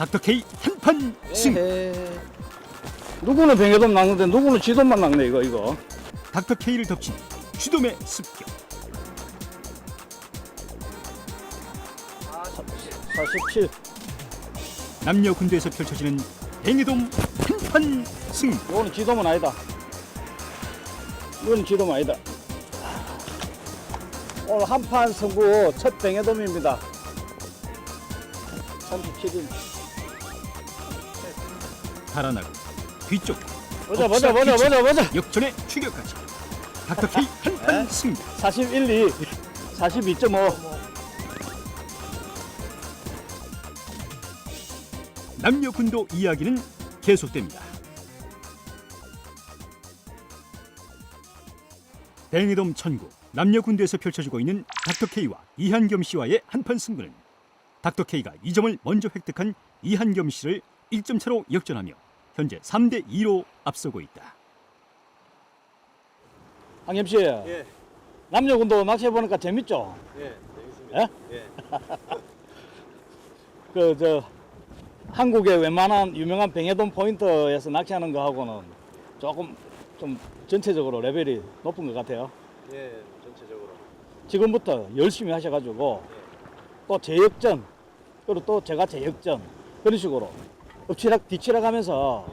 닥터 K 한판 승. 에헤. 누구는 병해돔 낚는데 누구는 쥐돔만 낚네 이거 이거. 닥터 K를 덮친 쥐돔의 습격. 47. 남녀 군대에서 펼쳐지는 뱅에돔 한판 승. 이거는 쥐돔은 아니다. 이거는 쥐돔 아니다. 오늘 한판 승부 첫 병해돔입니다. 37인. 달아나고 뒤쪽 보자 보자 보자 보자 보자. 역전의 추격까지. 닥터 K 한판 승. 41, 2. 42.5. 남녀 군도 이야기는 계속됩니다. 뱅이돔 천구 남녀 군대에서 펼쳐지고 있는 닥터 K와 이한겸 씨와의 한판 승부는 닥터 K가 2점을 먼저 획득한 이한겸 씨를 1점 차로 역전하며 현재 3대 2로 앞서고 있다. 황겸 씨. 예, 남녀군도 낚시해 보니까 재밌죠? 예, 재밌습니다. 예. 그 저 한국의 웬만한 유명한 병해돔 포인트에서 낚시하는 거하고는 조금 좀 전체적으로 레벨이 높은 것 같아요. 예, 전체적으로. 지금부터 열심히 하셔가지고 또 재역전 그리고 또 제가 재역전 그런 식으로 엎치락 뒤치락 하면서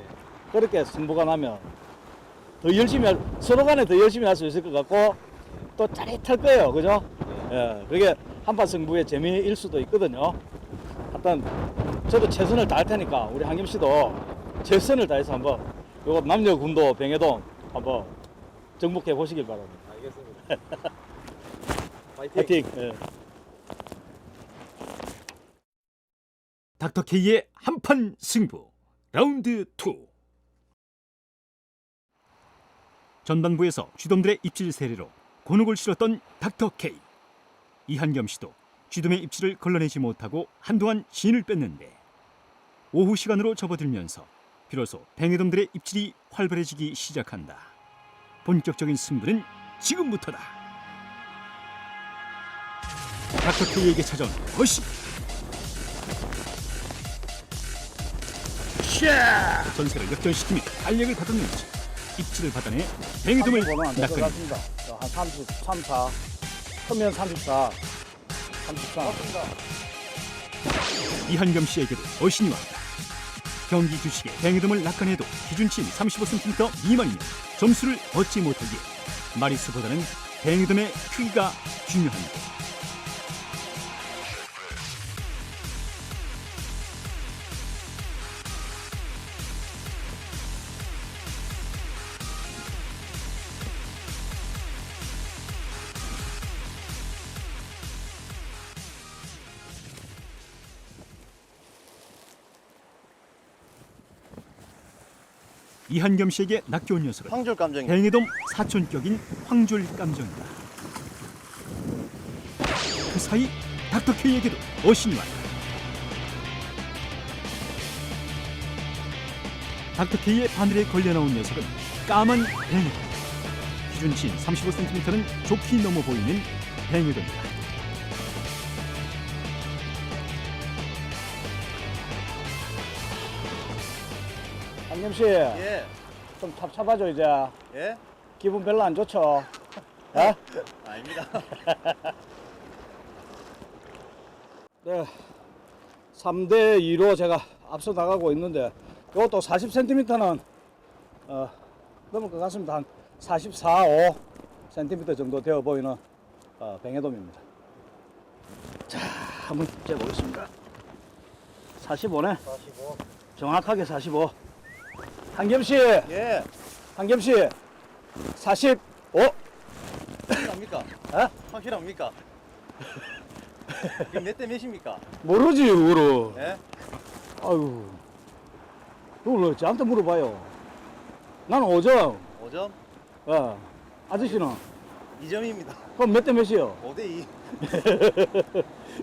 그렇게 승부가 나면 더 열심히 할, 서로 간에 더 열심히 할 수 있을 것 같고 또 짜릿할 거예요 그죠? 예, 그게 한판 승부의 재미일 수도 있거든요 하여튼 저도 최선을 다할 테니까 우리 한김 씨도 최선을 다해서 한번 요거 남녀 군도 병해도 한번 정복해 보시길 바랍니다 알겠습니다. 파이팅. 파이팅 예. 닥터 K의 한판 승부 라운드 2 전반부에서 쥐돔들의 입질 세례로 곤혹을 치렀던 닥터 K. 이한겸 씨도 쥐돔의 입질을 걸러내지 못하고 한동안 진을 뺐는데 오후 시간으로 접어들면서 비로소 뱅에돔들의 입질이 활발해지기 시작한다. 본격적인 승부는 지금부터다. 닥터 K에게 찾아온 거 시 전세를 역전시키며 탄력을 받았는지 입질을 받아내 안될 것 낚아내 같습니다. 어, 한 30, 34, 크면 34, 34. 이한겸 씨에게도 어신이 왔다. 경기 규칙에 뱅이돔을 낚아내도 기준치인 35cm 미만이면 점수를 얻지 못하기에 마리수보다는 뱅이돔의 크기가 중요합니다. 이한겸 씨에게 낚여온 녀석은 황줄 감정이. 뱅이돔 사촌격인 황줄 깜정이다. 그 사이 닥터 K에게도 어신이 왔다. 닥터 K의 바늘에 걸려 나온 녀석은 까만 뱅이돔. 기준치인 35cm는 좋게 넘어 보이는 뱅이돔 한겸 씨, 예, 좀 탑잡아줘 이제. 예. 기분 별로 안 좋죠? 예? 아닙니다. 네. 3대 2로 제가 앞서 나가고 있는데 이것도 40cm는 어, 넘을 것 같습니다. 한 44, 5cm 정도 되어 보이는 어, 뱅에돔입니다. 자, 한번 재보겠습니다. 45네. 45. 정확하게 45. 한겸 씨, 예. 한겸 씨, 45. 확실합니까? 어? 확실합니까? 몇대 몇입니까? 모르지, 그거를. 예? 아유, 그걸 왜 저한테 물어봐요? 나는 5점. 5점? 어. 아저씨는 2점입니다. 그럼 몇 대 몇이요? 5대 2.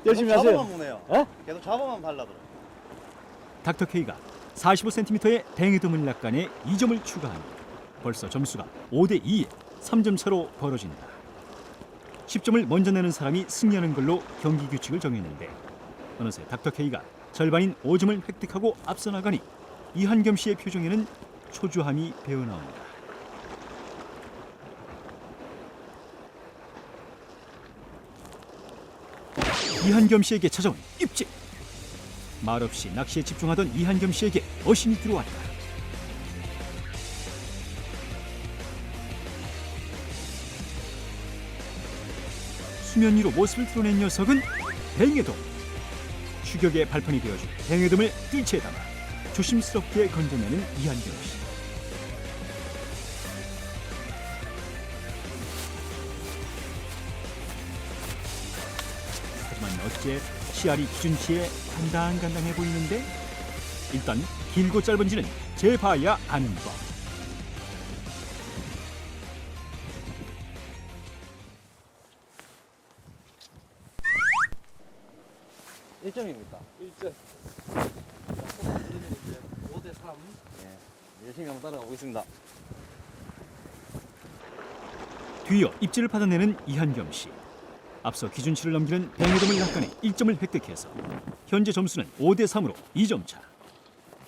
열심히 잡아만 하세요. 무네요. 예? 계속 잡아만 발라들어. 닥터 K가 45cm의 뱅이돔을 낚아내 2점을 추가하니 벌써 점수가 5대 2에 3점 차로 벌어진다. 10점을 먼저 내는 사람이 승리하는 걸로 경기 규칙을 정했는데 어느새 닥터 K가 절반인 5점을 획득하고 앞서 나가니 이한겸 씨의 표정에는 초조함이 배어나온다. 이한겸 씨에게 찾아온 입질. 말없이 낚시에 집중하던 이한겸 씨에게 어신이 들어왔다. 수면 위로 모습을 드러낸 녀석은 뱅에돔. 추격의 발판이 되어준 뱅에돔을 뜰채에 담아 조심스럽게 건져내는 이한겸 씨. 하지만 어째 씨알이 기준치에 간당간당해 보이는데 일단 길고 짧은지는 재봐야 아는 법. 일점입니까 1점. 5대 3. 예. 열심히 한번 따라가 보겠습니다. 뒤이어 입질을 받아내는 이한겸 씨. 앞서 기준치를 넘기는 뱅에돔을 낚아내 1점을 획득해서 현재 점수는 5대 3으로 2점 차.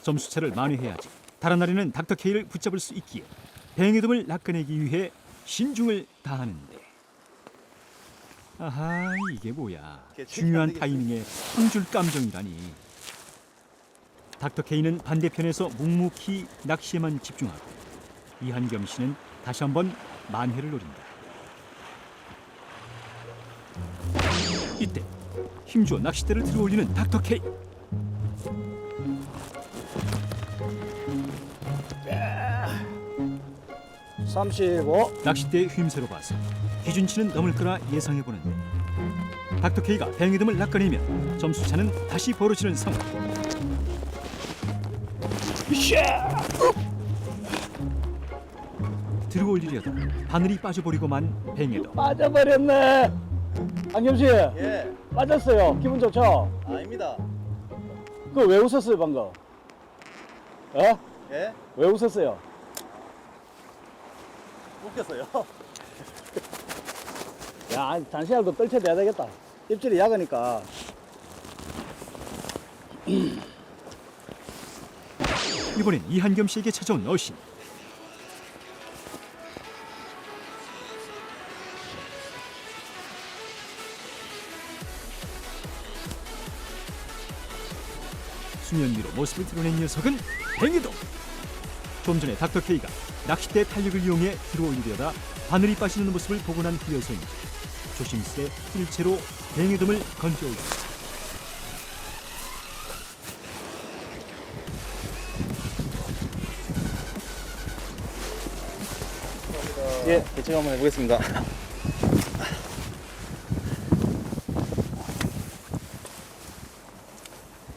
점수 차를 만회해야지 다른 날에는 닥터 K를 붙잡을 수 있기에 뱅에돔을 낚아내기 위해 신중을 다하는데. 아하 이게 뭐야? 중요한. 타이밍에 황줄 깜정이라니. 닥터 K는 반대편에서 묵묵히 낚시에만 집중하고 이한겸 씨는 다시 한번 만회를 노린다. 이때 힘주어 낚싯대를 들어 올리는 닥터 K. 35. 낚싯대의 휘임새로 봐서 기준치는 넘을 거라 예상해 보는데 닥터 K가 뱅이듬을 낚아내면 점수 차는 다시 벌어지는 상황. 들어 올리려다 바늘이 빠져버리고만 뱅에도 빠져버렸네. 안겸 씨, 예. 빠졌어요. 기분 좋죠? 아닙니다. 그 왜 웃었어요 방금? 예? 예. 왜 웃었어요? 웃겼어요. 야, 단시알도 떨쳐내야 되겠다. 입질이 약하니까. 이번엔 이한겸 씨에게 찾아온 어신. 위로 모습을 드러낸 녀석은 뱅이도. 좀 전에 닥터 K가 낚싯대 탄력을 이용해 들어올리려다 바늘이 빠지는 모습을 보고 난 후여서인지 조심스레 뜰채로 뱅이돔을 건져 올렸다. 예. 대체 한번 해보겠습니다.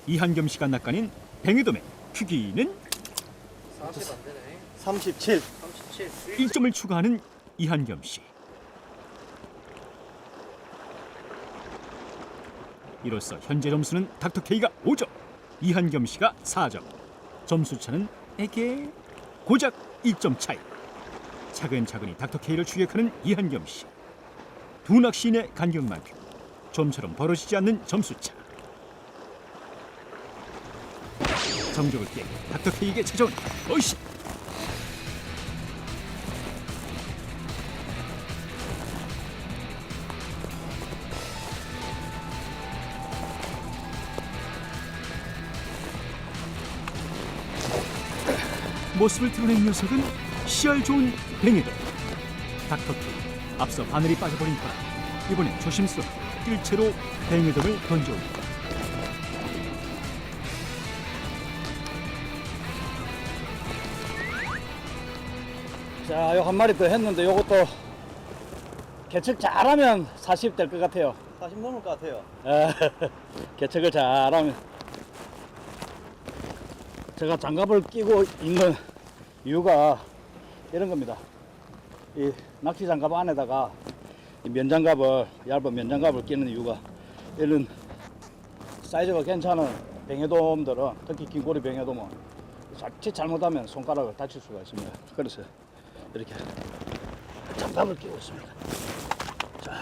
이한겸 씨가 낚아낸 뱅이돔의 크기는 37. 1점을 추가하는 이한겸 씨. 이로써 현재 점수는 닥터 K가 5점, 이한겸 씨가 4점. 점수 차는 에게 고작 1점 차이. 차근차근히 닥터 K를 추격하는 이한겸 씨. 두 낚시인의 간격만큼 좀처럼 벌어지지 않는 점수 차. 정적을 깨 닥터 K에게 찾아온 어이씨. 모습을 드러낸 녀석은 씨알 좋은 뱅이다. 닥터 K 앞서 바늘이 빠져버린 터라 이번엔 조심스럽게 뜰채로 뱅이돔을 던져올린다. 자, 요 한 마리 더 했는데 요것도 개척 잘하면 40 될 것 같아요. 40 넘을 것 같아요. 에, 개척을 잘하면 제가 장갑을 끼고 있는 이유가 이런 겁니다. 이 낚시 장갑 안에다가 이 면장갑을 얇은 면장갑을 끼는 이유가 이런 사이즈가 괜찮은 뱅에돔들은 특히 긴고리 뱅에돔은 자칫 잘못하면 손가락을 다칠 수가 있습니다. 그래서 이렇게 장갑을 끼고 있습니다. 자,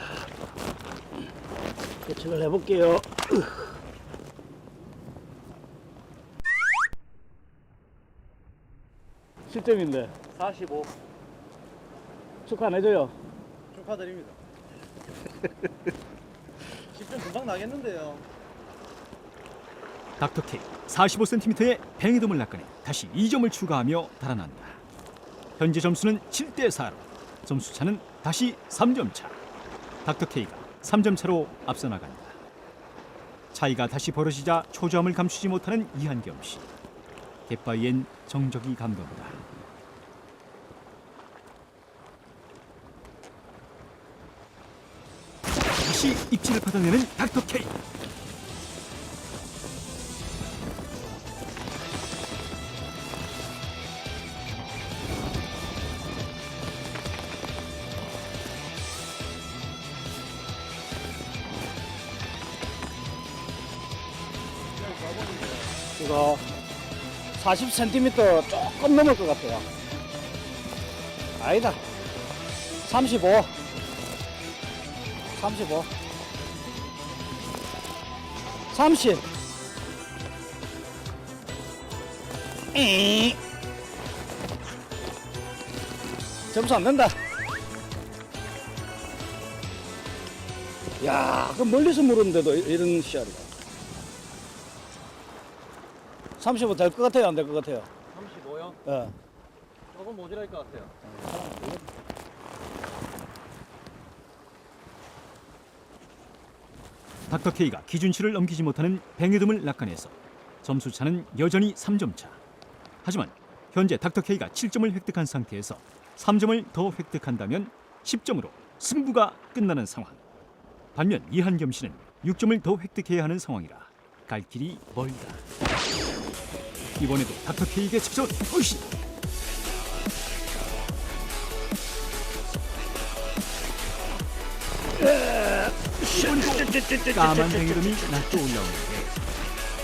음. 예측을 해볼게요. 실점인데 45 축하 안 해줘요. 축하드립니다. 10점 금방 나겠는데요. 닥터킥 45cm의 뱅이돔을 낚아내 다시 2점을 추가하며 달아난다. 현재 점수는 7대 4로 점수 차는 다시 3점 차. 닥터 K가 3점 차로 앞서 나간다. 차이가 다시 벌어지자 초조함을 감추지 못하는 이한겸 씨. 갯바위엔 정적이 감돈다. 다시 입질을 받아내는 닥터 K. 40cm 조금 넘을 것 같아요. 아니다. 35. 35. 30. 이. 점수 안 된다. 야, 그 멀리서 물었는데도 이- 이런 시야리 35 될 것 같아요, 안 될 것 같아요? 35요? 예. 조금 모자랄 것 같아요. 닥터 K가 기준치를 넘기지 못하는 뱅에돔을 낚아내서 점수 차는 여전히 3점 차. 하지만 현재 닥터 K가 7점을 획득한 상태에서 3점을 더 획득한다면 10점으로 승부가 끝나는 상황. 반면 이한겸 씨는 6점을 더 획득해야 하는 상황이라 갈 길이 멀다. 이번에도 닥터 K에게 직접 으시 이번에도 까만 뱅이돔이 낮게 올라오는데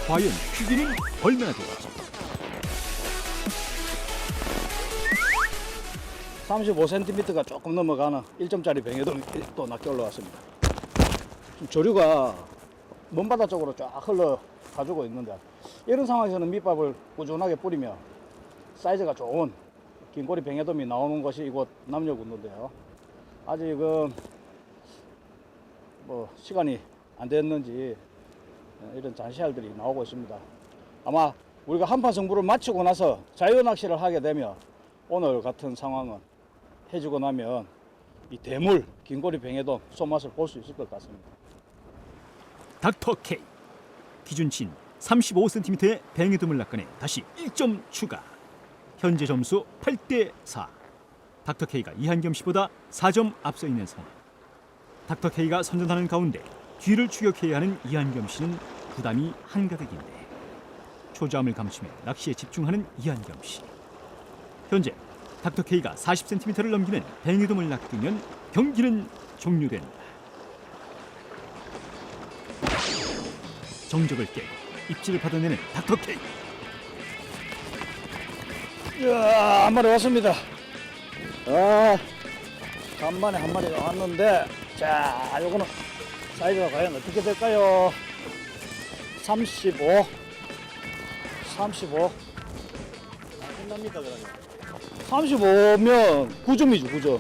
과연 휘기는 얼마나 될지 35cm가 조금 넘어가는 1점짜리 병에도 또 낮게 올라왔습니다. 조류가 먼바다 쪽으로 쫙 흘러 가지고 있는데 이런 상황에서는 밑밥을 꾸준하게 뿌리면 사이즈가 좋은 긴꼬리 병해돔이 나오는 것이 이곳 남녀군인데요. 아직은 뭐 시간이 안 됐는지 이런 잔시알들이 나오고 있습니다. 아마 우리가 한판 승부를 마치고 나서 자유 낚시를 하게 되면 오늘 같은 상황은 해주고 나면 이 대물 긴꼬리 병에도 손맛을 볼 수 있을 것 같습니다. 닥터 K 기준치인 35cm의 뱅에돔을 낚아내 다시 1점 추가. 현재 점수 8대 4 닥터 K가 이한겸 씨보다 4점 앞서 있는 상황. 닥터 K가 선전하는 가운데 뒤를 추격해야 하는 이한겸 씨는 부담이 한가득인데 초조함을 감추며 낚시에 집중하는 이한겸 씨. 현재 닥터 K가 40cm를 넘기는 뱅에돔을 낚으면 경기는 종료된다. 정적을 깨고 입질을 받아내는 닥터 K 이야, 한 마리 왔습니다. 아, 간만에 한 마리가 왔는데, 자, 요거는 사이즈가 과연 어떻게 될까요? 35, 35, 끝납니까 그러면? 35면 9점이죠, 9점.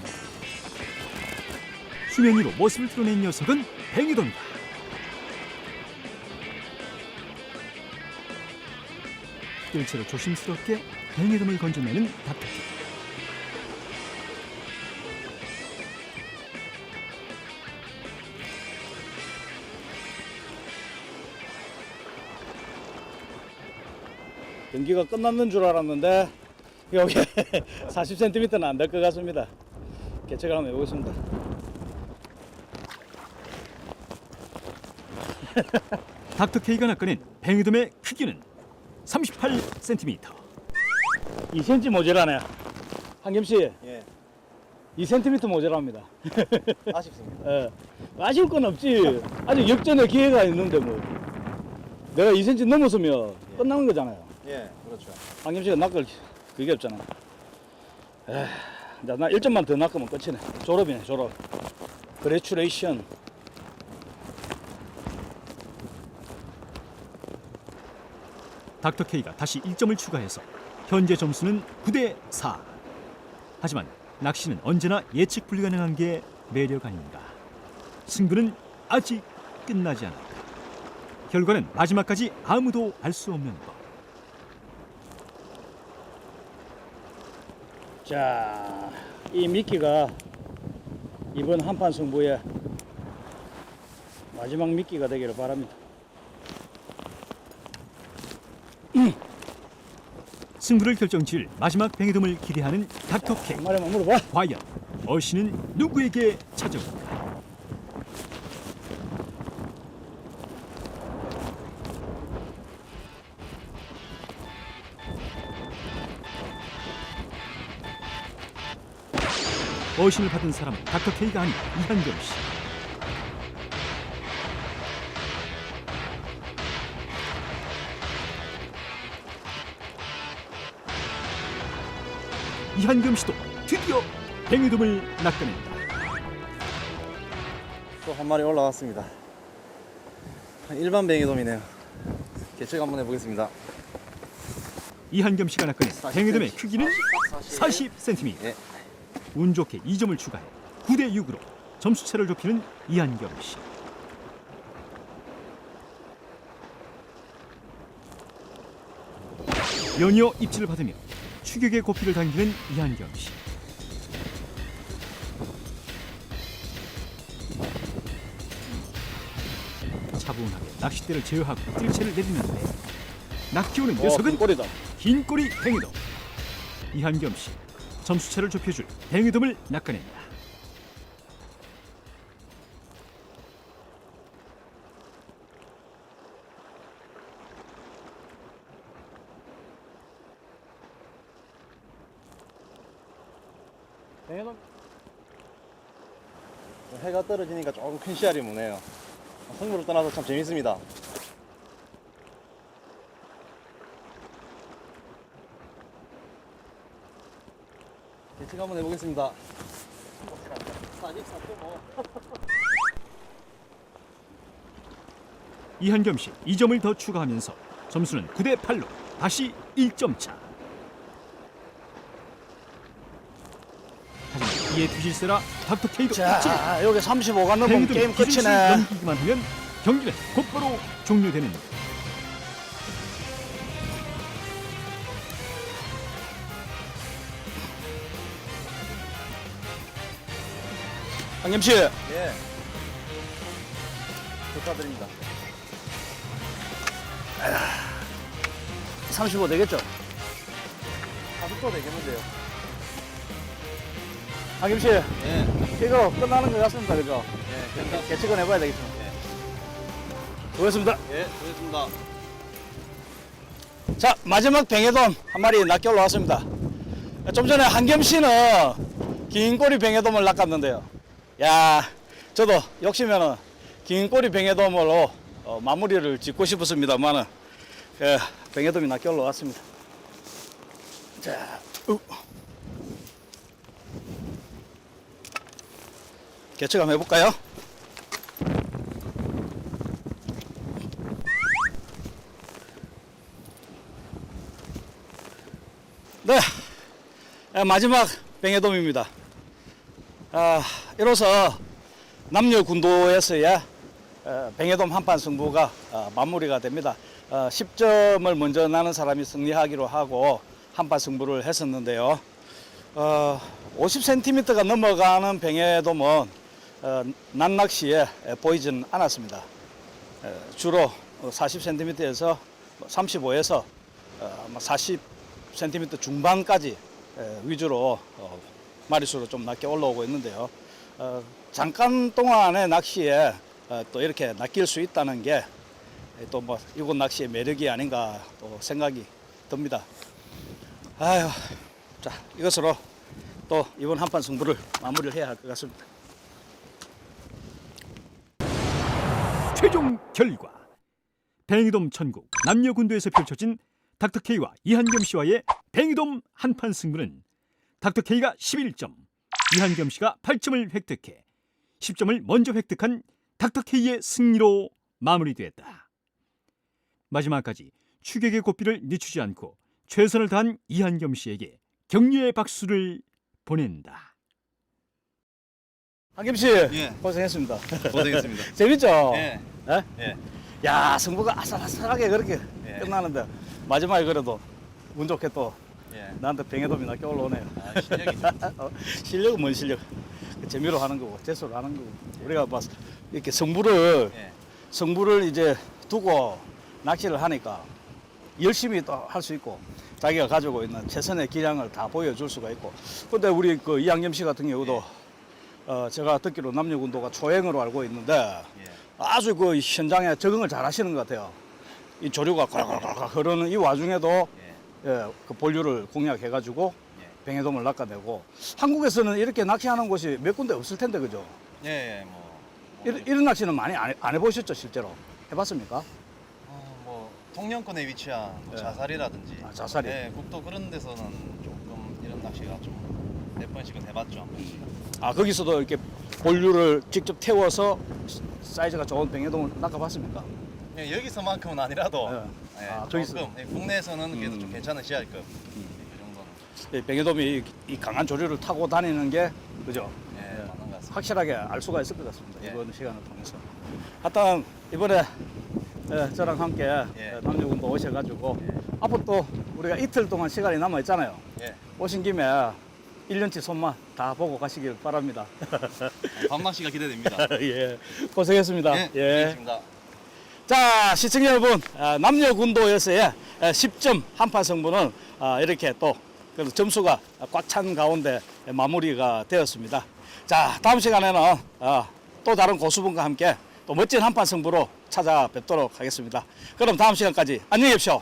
수면 위로 모습을 드러낸 녀석은 뱅이돔이다 뜰 채로 조심스럽게 뱅이돔을 건져내는 닥터 K 경기가 끝났는 줄 알았는데, 여기 40cm는 안 될 것 같습니다. 개척을 한번 해보겠습니다. 닥터 K가 낚아낸 뱅이돔의 크기는 38cm 2cm 모자라네. 한겸 씨, 예. 2cm 모자랍니다. 아쉽습니다. 예. 아쉬울 건 없지. 아직 역전의 기회가 있는데 뭐. 내가 2cm 넘었으면 끝나는 거잖아요. 예, 그렇죠. 황김씨가 낚을 그게 없잖아. 에휴, 이제 나 1점만 더 낚으면 끝이네. 졸업이네, 졸업. 그레츄레이션. 닥터 K가 다시 1점을 추가해서 현재 점수는 9대 4. 하지만 낚시는 언제나 예측 불가능한 게 매력 아닌가. 승부는 아직 끝나지 않았다. 결과는 마지막까지 아무도 알 수 없는 법. 자, 이 미끼가 이번 한판 승부의 마지막 미끼가 되기를 바랍니다. 승부를 결정지을 마지막 뱅에돔을 기대하는 닥터 K. 한 마리만 물어봐. 과연 어신은 누구에게 찾아올까? 어신을 받은 사람은 닥터 K가 아닌 이한경 씨. 이한겸 씨도 드디어 뱅이돔을 낚아낸다. 또 한 마리 올라왔습니다. 일반 뱅이돔이네요. 개척 한번 해보겠습니다. 이한겸 씨가 낚아낸 40 뱅이돔의. 크기는 40cm. 예. 운 좋게 2점을 추가해 9대 6으로 점수차를 좁히는 이한겸 씨. 연이어 입질을 받으며 추격의 고삐를 당기는 이한겸 씨. 차분하게 낚싯대를 제어하고 뜰채를 내리는데 낚시 오는 어, 녀석은 큰 꼬리다. 긴 꼬리 뱅이돔 이한겸 씨 점수차를 좁혀줄 뱅이돔을 낚아낸다 뱅에돔 해가 떨어지니까 씨알이 무네요. 성물을 떠나서 참 재밌습니다. 개척 한번 해보겠습니다. 44.5. 이한겸 씨 2점을 더 추가하면서 점수는 9대 8로 다시 1점 차 하지만 이에 뒤질세라 닥터 입질 자, 여기 35가 넘으면 게임 끝이네. 넘기기만 하면 경기는 곧바로 종료되는 한겸 씨, 예. 축하드립니다. 35 되겠죠? 다섯 도 되겠는데요. 한겸 씨, 예. 이거 끝나는 것 같습니다, 그죠? 예. 괜찮습니다. 개측은 해봐야 되겠죠. 수고했습니다. 예. 수고했습니다. 자, 마지막 뱅에돔 한 마리 낚여 올라왔습니다. 좀 전에 한겸 씨는 긴 꼬리 뱅에돔을 낚았는데요. 야, 저도 욕심에는 긴 꼬리 뱅에돔으로 어, 마무리를 짓고 싶었습니다만은 예, 뱅에돔이 낚여 올라왔습니다. 자, 우. 개척 한번 해볼까요? 네, 아, 마지막 뱅에돔입니다. 아, 이로써 남녀 군도에서의 어, 뱅에돔 한판 승부가 어, 마무리가 됩니다. 어, 10점을 먼저 나는 사람이 승리하기로 하고 한판 승부를 했었는데요. 어, 50cm가 넘어가는 뱅에돔은 어, 난낚시에 보이진 않았습니다. 에, 주로 40cm에서 35에서 40cm 중반까지 에, 위주로 어, 마리수로 좀 낮게 올라오고 있는데요. 어, 잠깐 동안의 낚시에 어, 또 이렇게 낚일 수 있다는 게 또 뭐 이곳 낚시의 매력이 아닌가 또 생각이 듭니다. 아유, 자 이것으로 또 이번 한판 승부를 마무리를 해야 할 것 같습니다. 최종 결과 뱅이돔 천국 남녀 군도에서 펼쳐진 닥터 K와 이한겸 씨와의 뱅이돔 한판 승부는 닥터 K가 11점, 이한겸 씨가 8점을 획득해 10점을 먼저 획득한 닥터 K의 승리로 마무리됐다. 마지막까지 추격의 고삐를 늦추지 않고 최선을 다한 이한겸 씨에게 격려의 박수를 보낸다. 한김 씨 예. 고생했습니다. 고생했습니다. 재밌죠? 예. 예? 예. 야 승부가 아슬아슬하게 그렇게 예. 끝나는데 마지막에 그래도 운 좋게 또 예. 나한테 병해돔이 낮게 올라오네요. 아, 실력이죠. 어, 실력은 뭔 실력? 그 재미로 하는 거고 재수로 하는 거고 우리가 막 이렇게 성부를 예. 성부를 이제 두고 낚시를 하니까 열심히 또 할 수 있고 자기가 가지고 있는 최선의 기량을 다 보여줄 수가 있고 근데 우리 그 이양겸 씨 같은 경우도 어 제가 듣기로 남녀군도가 초행으로 알고 있는데 예. 아주 그 현장에 적응을 잘 하시는 것 같아요 이 조류가 고락고락 흐르는 이 와중에도 예. 예, 그 본류를 공략해가지고 예. 병해돔을 낚아내고 한국에서는 이렇게 낚시하는 곳이 몇 군데 없을 텐데 그죠? 예, 예, 뭐, 뭐, 이런, 이런 낚시는 많이 안, 해- 안 해보셨죠 실제로? 해봤습니까? 어, 뭐 통영권에 위치한 뭐 예. 자살이라든지 아, 자살이. 예, 국도 그런 데서는 조금 이런 낚시가 좀 몇 번씩은 해봤죠. 아 거기서도 이렇게 본류를 직접 태워서 사이즈가 좋은 병해돔을 낚아봤습니까? 예, 여기서만큼은 아니라도 예. 예, 아, 조금 거기서. 예, 국내에서는 그래도 음. 좀 괜찮은 시야급 예, 그 정도는 이 병해돔이 이, 이 강한 조류를 타고 다니는 게 그죠? 예, 예. 맞는 것 같습니다. 확실하게 알 수가 있을 것 같습니다. 예. 이번 시간을 통해서. 하여튼 이번에 예, 저랑 함께 예. 예, 남녀군도 오셔가지고 예. 앞으로 또 우리가 이틀 동안 시간이 남아 있잖아요. 예, 오신 김에 1년치 손맛 다 보고 가시길 바랍니다. 밤낚시가 기대됩니다. 예, 고생했습니다. 예, 알겠습니다. 자, 시청자 여러분, 아, 남녀군도에서의 10점 한판 승부는 아, 이렇게 또 점수가 꽉 찬 가운데 마무리가 되었습니다. 자, 다음 시간에는 아, 또 다른 고수분과 함께 또 멋진 한판 승부로 찾아뵙도록 하겠습니다. 그럼 다음 시간까지 안녕히 계십시오.